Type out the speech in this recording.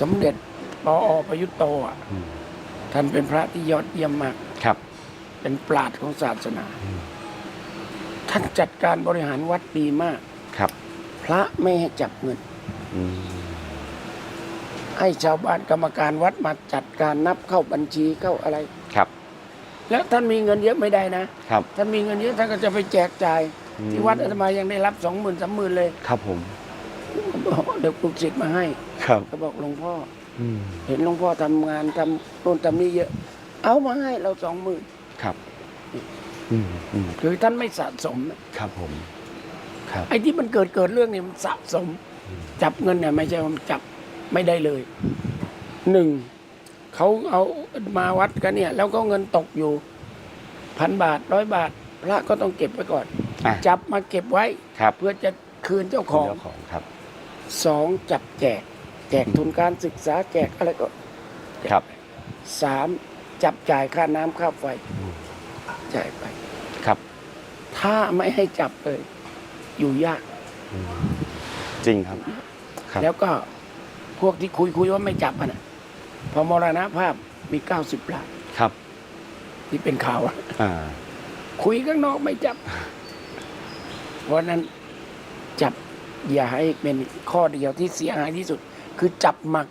สมเด็จปออประยุทธ์โตอะอืมท่านเป็นพระที่ยอดเยี่ยมมาก ครับ เป็นปราชญ์ของศาสนา ท่านจัดการบริหารวัดดีมาก ครับ พระไม่ให้จับเงินอืมให้ชาวบ้านกรรมการวัดมาจัดการนับเข้าบัญชีเข้าอะไร ครับ แล้วท่านมีเงินเยอะไม่ได้นะ ครับ ท่านมีเงินเยอะท่านก็จะไปแจกจ่ายอืมที่วัดอาตมายังได้รับสองหมื่นสามหมื่นเลย ครับผม บอกเดี๋ยวปลุกศิษย์มาให้ครับ ก็บอกหลวงพ่อ อืมเห็นหลวงพ่อทำงานทำต้นทำนี่เยอะ เอามาให้เราสองหมื่นครับ อืมอืมคือท่านไม่สะสมนะครับผม ครับ ไอ้ที่มันเกิดเกิดเรื่องนี้มันสะสม จับเงินเนี่ยไม่ใช่ว่ามันจับไม่ได้เลยหนึ่งเขาเอามาวัดกันเนี่ย แล้วก็เงินตกอยู่พันบาทร้อยบาท พระก็ต้องเก็บไว้ก่อน อะจับมาเก็บไว้ครับเพื่อจะคืนเจ้าของ เจ้าของครับ สองจับแจก แจกทุนการศึกษาแจกอะไรก็ครับ สามจับจ่ายค่าน้ำค่าไฟอืมจ่ายไป ครับ ถ้าไม่ให้จับเลย อยู่ยากอืมจริงครับ ครับ แล้วก็พวกที่คุยคุยว่าไม่จับอะนะพอมรณภาพมีเก้าสิบล้านครับ ที่เป็นข่าวอะอ่า คุยข้างนอกไม่จับ เพราะฉะนั้นจับ อย่าให้เป็นข้อเดียวที่เสียหายที่สุด คือจับหมัก